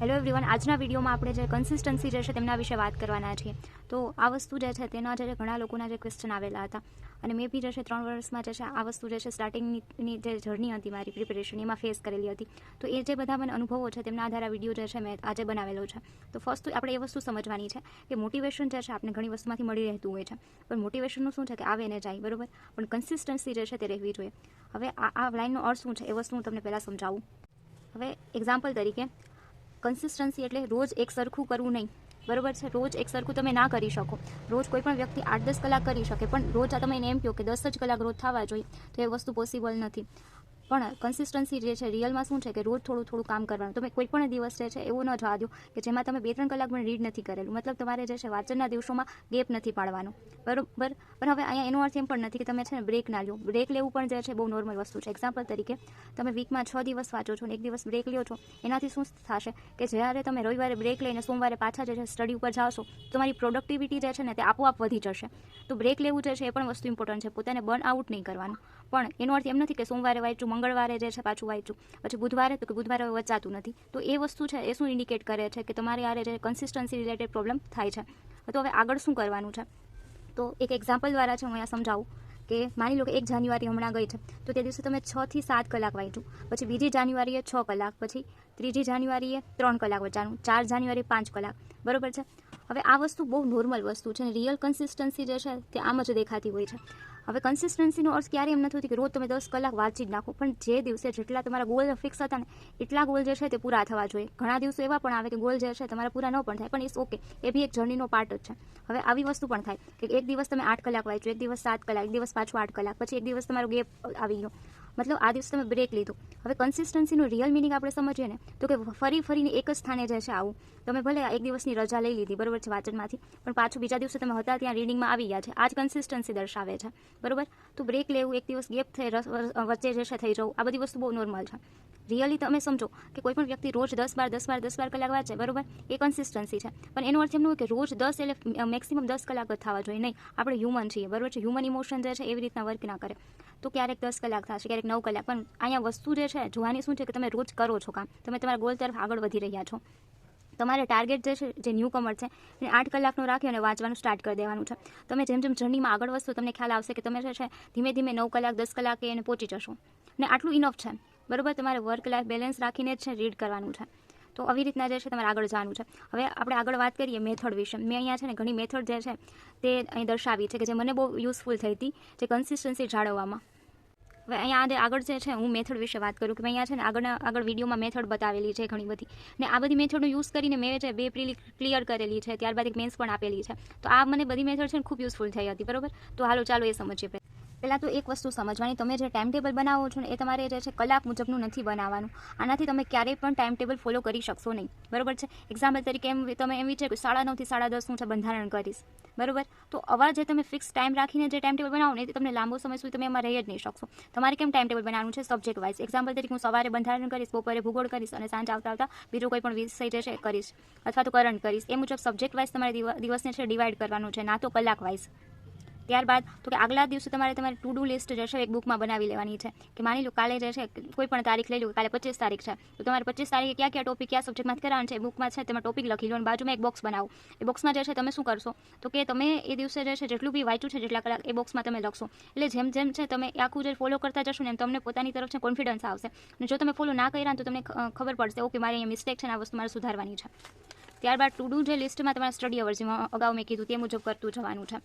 Hello everyone આજના વિડીયોમાં આપણે જે કન્સિસ્ટન્સી જે છે તેમના વિશે વાત કરવાના છીએ. તો આ વસ્તુ જે છે તેના જે ઘણા લોકોના જે ક્વેશ્ચન આવેલા હતા. અને મેં બી જે છે ત્રણ વર્ષમાં જે છે આ વસ્તુ જે છે સ્ટાર્ટિંગની જે જર્ની હતી મારી પ્રિપેરેશન એમાં ફેસ કરેલી હતી. તો એ જે બધા મને અનુભવો છે તેમના આધારે વીડિયો જે છે મેં આજે બનાવેલો છે. તો ફર્સ્ટ આપણે એ વસ્તુ સમજવાની છે કે મોટિવેશન જે છે આપણે ઘણી વસ્તુમાંથી મળી રહેતું હોય છે. પણ મોટિવેશનનું શું છે કે આવે ને જાય, બરાબર? પણ કન્સિસ્ટન્સી જે છે તે રહેવી જોઈએ. હવે આ આ લાઇનનો અર્થ શું છે? એ વસ્તુ હું તમને પહેલાં સમજાવું. હવે એક્ઝામ્પલ તરીકે કન્સિસ્ટન્સી એટલે રોજ એક સરખું કરવું નહીં. બરોબર છે? રોજ એક સરખું તમે ના કરી શકો. રોજ કોઈ પણ વ્યક્તિ આઠ દસ કલાક કરી શકે, પણ રોજ આ તમે એને એમ કહો કે દસ જ કલાક રોજ થવા જોઈએ, તો એ વસ્તુ પોસિબલ નથી. પણ કન્સિસ્ટન્સી જે છે રિયલમાં શું છે કે રોજ થોડું થોડું કામ કરવાનું. તમે કોઈ પણ દિવસ જે છે, એવો ન જવા દો કે જેમાં તમે બે ત્રણ કલાક પણ રીડ નથી કરેલું. મતલબ તમારે જે છે, વાંચનના દિવસોમાં ગેપ નથી પાડવાનો. બરાબર? પણ હવે અહીંયા એનો અર્થ એમ પણ નથી કે તમે છે ને બ્રેક ના લો બ્રેક લેવું પણ જે છે, બહુ નોર્મલ વસ્તુ છે. એક્ઝામ્પલ તરીકે, તમે વીકમાં છ દિવસ વાંચો છો ને એક દિવસ બ્રેક લ્યો છો, એનાથી શું થશે કે જ્યારે તમે રવિવારે બ્રેક લઈને સોમવારે પાછા જે છે સ્ટડી ઉપર જાશો તમારી પ્રોડક્ટિવિટી જે છે ને તે આપોઆપ વધી જશે. તો બ્રેક લેવું જે છે, એ પણ વસ્તુ ઇમ્પોર્ટન્ટ છે. પોતાને બર્ન આઉટ નહીં કરવાનું. પણ એનો અર્થ એમ નથી કે સોમવારે વાંચું મંગળવારે જે છે પાછું વાંચ્યું. પછી બુધવારે તો કે બુધવારે વચાતું નથી. તો એ વસ્તુ છે એ શું ઇન્ડિકેટ કરે છે કે તમારી આરે જે કન્સિસ્ટન્સી રિલેટેડ પ્રોબ્લેમ થાય છે? તો હવે આગળ શું કરવાનું છે? તો એક એક્ઝામ્પલ દ્વારા છે હું અહીંયા સમજાવું કે માની લો કે એક જાન્યુઆરી હમણાં ગઈ છે. તો તે દિવસે તમે છ થી સાત કલાક વાંચ્યું. પછી બીજી જાન્યુઆરીએ છ કલાક. પછી ત્રીજી જાન્યુઆરીએ ત્રણ કલાક વચ્ચાનું ચાર જાન્યુઆરી પાંચ કલાક. બરોબર છે? હવે આ વસ્તુ બહુ નોર્મલ વસ્તુ છે અને રિયલ કન્સિસ્ટન્સી જે છે તે આમ જ દેખાતી હોય છે. હવે કન્સિસ્ટન્સીનો અર્થ ક્યારે એમ નથી કે રોજ તમે દસ કલાક વાંચી જ નાખો. પણ જે દિવસે જેટલા તમારા ગોલ ફિક્સ હતા ને, એટલા ગોલ જે છે તે પૂરા થવા જોઈએ. ઘણા દિવસો એવા પણ આવે કે ગોલ જે છે તમારા પૂરા ન પણ થાય, પણ ઇટ્સ ઓકે એ બી એક જર્નીનો પાર્ટ જ છે. હવે આવી વસ્તુ પણ થાય કે એક દિવસ તમે આઠ કલાક વાંચો એક દિવસ સાત કલાક, એક દિવસ પાછું આઠ કલાક, પછી એક દિવસ તમારો ગેપ આવી ગયો. મતલબ આ દિવસ તમે બ્રેક લીધો. હવે કન્સિસ્ટન્સીનું રિયલ મિનિંગ આપણે સમજીએ ને, તો કે ફરી ફરીને એક જ સ્થાને જે છે આવું. તમે ભલે એક દિવસની રજા લઈ લીધી, બરોબર છે, વાંચનમાંથી, પણ પાછું બીજા દિવસે તમે હતા ત્યાં રીડિંગમાં આવી ગયા છે. આ જ કન્સિસ્ટન્સી દર્શાવે છે. બરોબર? તો બ્રેક લેવું, એક દિવસ ગેપ થઈ વચ્ચે જે છે થઈ જવું. આ બધી વસ્તુ બહુ નોર્મલ છે. રિયલી તમે સમજો કે કોઈ પણ વ્યક્તિ રોજ દસ બાર દસ બાર દસ બાર કલાક વાંચે, બરાબર? એ કન્સિસ્ટન્સી છે. પણ એનો અર્થ એમનો કે રોજ દસ એટલે મેક્સિમમ દસ કલાક જ થવા જોઈએ. નહીં, આપણે હ્યુમન છીએ, બરોબર છે? હ્યુમન ઇમોશન જે છે, એવી રીતના વર્ક ના કરે. તો ક્યારેક દસ કલાક થશે, ક્યારેક નવ કલાક. પણ અહીંયા વસ્તુ જે છે, જોવાની શું છે કે તમે રોજ કરો છો કામ. તમે તમારા ગોલ તરફ આગળ વધી રહ્યા છો. તમારે ટાર્ગેટ જે છે, જે ન્યૂ કમર છે, એને આઠ કલાકનો રાખી અને વાંચવાનું સ્ટાર્ટ કરી દેવાનું છે. તમે જેમ જેમ જર્નીમાં આગળ વધશો, તમને ખ્યાલ આવશે કે તમે જે છે, ધીમે ધીમે નવ કલાક, દસ કલાકે એને પહોંચી જશો. ને આટલું ઇનફ છે. બરોબર? તમારે વર્ક લાઈફ બેલેન્સ રાખીને જ રીડ કરવાનું છે. તો આવી રીતના જે છે, તમારે આગળ જવાનું છે. હવે આપણે આગળ વાત કરીએ મેથડ વિશે. મેં અહીંયા છે ને ઘણી મેથડ જે છે, તે અહીં દર્શાવી છે કે જે મને બહુ યુઝફુલ થઈ હતી, જે કન્સિસ્ટન્સી જાળવવામાં. હવે અહીંયા આજે આગળ જે છે, હું મેથડ વિશે વાત કરું કે અહીંયા છે ને આગળના, આગળ વિડીયોમાં મેથડ બતાવેલી છે ઘણી બધી. ને આ બધી મેથડનો યુઝ કરીને મેં છે બે પ્રિલી ક્લિયર કરેલી છે, ત્યારબાદ એક મેન્સ પણ આપેલી છે. તો આ મને બધી મેથડ છે ને ખૂબ યુઝફુલ થઈ હતી, બરોબર? તો હાલો ચાલો એ સમજીએ પહેલાં તો એક વસ્તુ સમજવાની, તમે જે ટાઈમ ટેબલ બનાવો છો ને, એ તમારે જે છે કલાક મુજબનું નથી બનાવવાનું. આનાથી તમે ક્યારેય પણ ટાઈમ ટેબલ ફોલો કરી શકશો નહીં. બરોબર છે? એક્ઝામ્પલ તરીકે એમ તમે એમ વિચાર સાડા નવથી સાડા દસ હું છે બંધારણ કરીશ. બરોબર? તો અવાર જે તમે ફિક્સ ટાઈમ રાખીને જે ટાઈમ ટેબલ બનાવો ને, એ તમને લાંબો સમય સુધી તમે એમાં રહી જ નહીં શકશો. તમારે કેમ ટાઈમ ટેબલ બનાવવાનું છે? સબ્જેક્ટ વાઇઝ એક્ઝામ્પલ તરીકે હું સવારે બંધારણ કરીશ, બપોરે ભૂગોળ કરીશ અને સાંજ આવતા આવતા બીજો કોઈ પણ વિષય જે છે કરીશ. અથવા તો કરંટ કરીશ. એ મુજબ સબ્જેક્ટ વાઇઝ તમારે દિવસને છે ડિવાઈડ કરવાનું છે, ના તો કલાક વાઇઝ ત્યારબાદ તો કે આગલા દિવસે તમારે તમારી ટુ ડુ લિસ્ટ જે છે, એક બુકમાં બનાવી લેવાની છે. કે માની લો કાલે જે છે, કોઈ પણ તારીખ લઈ લો, કાલે પચીસ તારીખ છે. તો તમારે પચીસ તારીખે ક્યાં ક્યાં ટોપિક ક્યાં સબ્જેક્ટમાં કરવાનું છે, એ બુકમાં છે, તમે ટોપિક લખી લો અને બાજુમાં એક બોક્સ બનાવો. એ બોક્સમાં જે છે, તમે શું કરશો? તો કે તમે એ દિવસે જે છે, જેટલું બી વાંચ્યું છે, જેટલા કલાક એ બોક્સમાં તમે લખશો. એટલે જેમ જેમ છે, તમે આખું જે ફોલો કરતા જશો ને એમ તમને પોતાની તરફ છે કોન્ફિડન્સ આવશે. અને જો તમે ફોલો ના કર્યા તો તમને ખબર પડશે, ઓકે, મારે અહીંયા મિસ્ટેક છે આ વસ્તુ મારે સુધારવાની છે. ત્યારબાદ ટુ ડુ જે લિસ્ટમાં તમારા સ્ટડી અવર્સમાં અગાઉ મેં કીધું તે મુજબ કરતું જવાનું છે.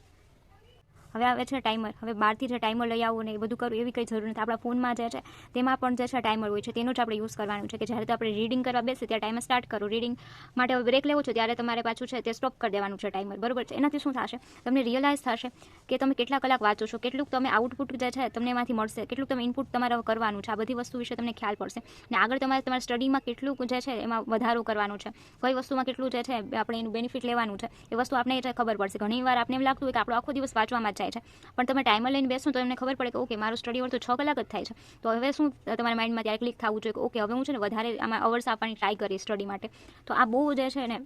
હવે આવે છે ટાઈમર હવે બહારથી જે ટાઈમર લઈ આવવું ને એ બધું કરવું એવી કંઈ જરૂર નથી. આપણા ફોનમાં જે છે, તેમાં પણ જે છે ટાઈમર હોય છે, તેનું જ આપણે યુઝ કરવાનું છે કે જ્યારે આપણે રીડિંગ કરવા બેસીએ ત્યારે ટાઈમર સ્ટાર્ટ કરો. રીડિંગ માટે હવે બ્રેક લેવો છો ત્યારે તમારે પાછું છે તે સ્ટોપ કરી દેવાનું છે ટાઈમર બરોબર છે? એનાથી શું થશે? તમને રિયલાઇઝ થશે કે તમે કેટલા કલાક વાંચો છો, કેટલુંક તમે આઉટપુટ જે છે તમને એમાંથી મળશે કેટલું તમે ઇનપુટ તમારે કરવાનું છે. આ બધી વસ્તુ વિશે તમને ખ્યાલ પડશે. અને આગળ તમારે તમારા સ્ટડીમાં કેટલું જે છે એમાં વધારો કરવાનું છે. કઈ વસ્તુમાં કેટલું જે છે આપણે એનું બેનિફિટ લેવાનું છે, એ વસ્તુ આપણે ખબર પડશે. ઘણી વાર આપણે એમ લાગતું હોય કે આપણો આખો દિવસ વાંચવામાં જ જાય છે. પણ તમે ટાઈમર લઈને બેસો તો એમને ખબર પડે કે, ઓકે, મારું સ્ટડી અવર તો છ કલાક જ થાય છે. તો હવે શું તમારા માઇન્ડમાં ત્યારે ક્લિક થવું જોઈએ કે, ઓકે, હવે હું છે ને વધારે આમાં અવર્સ આપવાની ટ્રાય કરીશ સ્ટડી માટે. તો આ બહુ જે છે ને,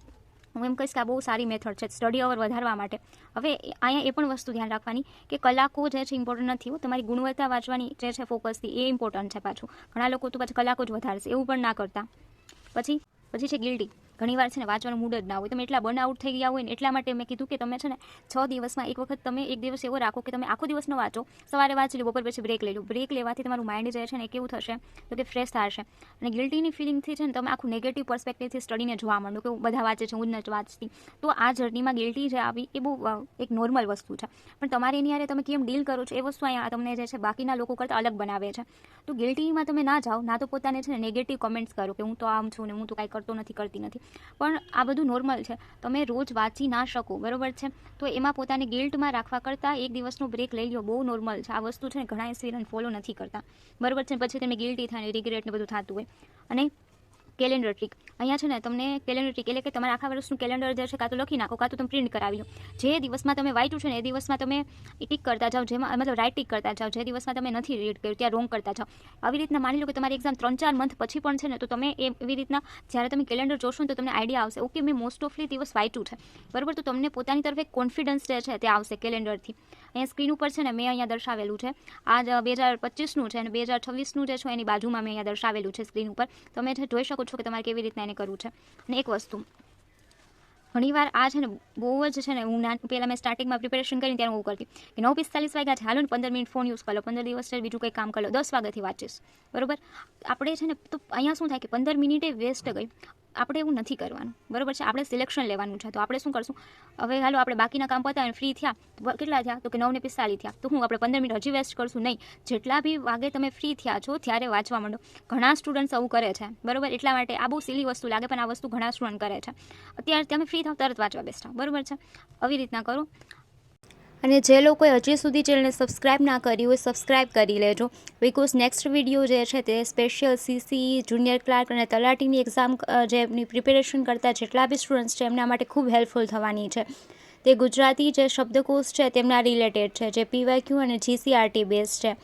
હું એમ કહીશ કે આ બહુ સારી મેથડ છે સ્ટડી અવર વધારવા માટે. હવે અહીંયા એ પણ વસ્તુ ધ્યાન રાખવાની કે કલાકો જે છે ઇમ્પોર્ટન્ટ નથી તમારી ગુણવત્તા વાંચવાની જે છે ફોકસથી એ ઇમ્પોર્ટન્ટ છે પાછું. ઘણા લોકો તો પાછું કલાકો જ વધારશે, એવું પણ ના કરતા. પછી પછી છે ગિલ્ટી ઘણીવાર છે ને વાંચવાનું મૂડ જ ના હોય. તમે એટલા બર્નઆઉટ થઈ ગયા હોય ને એટલા માટે મેં કીધું કે તમે છે ને છ દિવસમાં એક વખત તમે એક દિવસ એવો રાખો કે તમે આખો દિવસ ન વાંચો. સવારે વાંચી લો, બપોર પછી બ્રેક લઈ લો. બ્રેક લેવાથી તમારું માઇન્ડ જે છે ને કેવું થશે? તો કે ફ્રેશ થશે. અને ગિલ્ટીની ફિલિંગથી છે ને તમે આખું નેગેટિવ પર્સપેક્ટિવથી સ્ટડીને જોવા માંડો કે બધા વાંચે છે, હું જ નથી વાંચતી. તો આ જર્નીમાં ગિલ્ટી જે આવી એ બહુ એક નોર્મલ વસ્તુ છે. પણ તમારે એની હારે તમે કેમ ડીલ કરો છો? એ વસ્તુ અહીંયા તમને જે છે બાકીના લોકો કરતાં અલગ બનાવે છે. તો ગિલ્ટીમાં તમે ના જાઓ, ના તો પોતાને છે ને નેગેટિવ કમેન્ટ્સ કરો કે હું તો આમ છું ને હું તો કાંઈ કરતો નથી, કરતી નથી. પણ આ બધું નોર્મલ છે. તમે રોજ વાંચી ના શકો, બરોબર છે? તો એમાં પોતાને ગિલ્ટમાં રાખવા કરતાં એક દિવસનો બ્રેક લઈ લો બહુ નોર્મલ છે. આ વસ્તુ છે ને ઘણા સ્ટુડન્ટ ફોલો નથી કરતા. બરોબર છે? પછી તમે ગિલ્ટી થાય રિગ્રેટ ને બધું થતું હોય. અને કેલેન્ડર ટ્રીક અહીંયા છે ને તમને કેલેન્ડર ટ્રીક એટલે કે તમારા આખા વર્ષનું કેલેન્ડર જે છે કાં તો લખી નાખો, કાં તો તમે પ્રિન્ટ કરાવી લો. જે દિવસમાં તમે વાંચ્યું છે ને એ દિવસમાં તમે ટીક કરતા જાઓ, જેમાં, મતલબ રાઇટ ટીક કરતા જાઓ. જે દિવસમાં તમે નથી રીડ કર્યું, ત્યાં રોંગ કરતા જાઓ. આવી રીતના માની લો કે તમારી એક્ઝામ ત્રણ ચાર મંથ પછી પણ છે ને, તો તમે એવી રીતના જ્યારે તમે કેલેન્ડર જોશો ને તો તમને આઈડિયા આવશે. ઓકે મેં મોસ્ટ ઓફલી દિવસ વાંચ્યું છે. બરાબર? તો તમને પોતાની તરફ કોન્ફિડન્સ જે છે તે આવશે કેલેન્ડરથી અહીંયા સ્ક્રીન ઉપર છે ને મેં અહીંયા દર્શાવેલું છે. આ બે હજાર પચીસનું છે અને બે હજાર છવ્વીસનું જે છે એની બાજુમાં મેં અહીંયા દર્શાવેલું છે સ્ક્રીન ઉપર. તમે જોઈ શકો છો કે તમારે કેવી રીતના એને કરવું છે. અને એક વસ્તુ, ઘણીવાર આ છે ને બહુ જ છે ને હું પહેલાં મેં સ્ટાર્ટિંગમાં પ્રિપેરેશન કરીને ત્યારે હું કરતી કે નવ પિસ્તાલીસ વાગ્યા છે. હાલો ને પંદર મિનિટ ફોન યુઝ કરો. પંદર દિવસ બીજું કંઈ કામ કરો. દસ વાગ્યાથી વાંચીશ બરોબર? આપણે છે ને, તો અહીંયા શું થાય કે પંદર મિનિટે વેસ્ટ ગઈ. આપણે એવું નથી કરવાનું. બરાબર છે? આપણે સિલેક્શન લેવાનું છે. તો આપણે શું કરશું? હવે હાલો, આપણે બાકીના કામ પતાવીને ફ્રી થયા. કેટલા થયા? તો કે નવ ને પિસ્તાલીસ થયા. તો હું આપણે પંદર મિનિટ હજી વેસ્ટ કરશું નહીં. જેટલા બી વાગે તમે ફ્રી થયા છો, ત્યારે વાંચવા માંડો. ઘણા સ્ટુડન્ટ્સ આવું કરે છે. બરાબર? એટલા માટે આ બહુ સિલી વસ્તુ લાગે, પણ આ વસ્તુ ઘણા સ્ટુડન્ટ કરે છે. અત્યારે તમે ફ્રી થાવ, તરત વાંચવા બેસતા. બરાબર છે? આવી રીતના કરો. અને જે લોકોએ હજી સુધી ચેનલને સબસ્ક્રાઇબ ના કરી હોય સબસ્ક્રાઈબ કરી લેજો. બિકોઝ નેક્સ્ટ વીડિયો જે છે તે સ્પેશિયલ સીસી જુનિયર ક્લાર્ક અને તલાટીની એક્ઝામ જે એમની પ્રિપેરેશન કરતા જેટલા બી સ્ટુડન્ટ્સ છે, એમના માટે ખૂબ હેલ્પફુલ થવાની છે. તે ગુજરાતી જે શબ્દકોશ છે, તેમના રિલેટેડ છે, જે પીવાયક્યુ અને જીસીઆરટી બેઝ છે.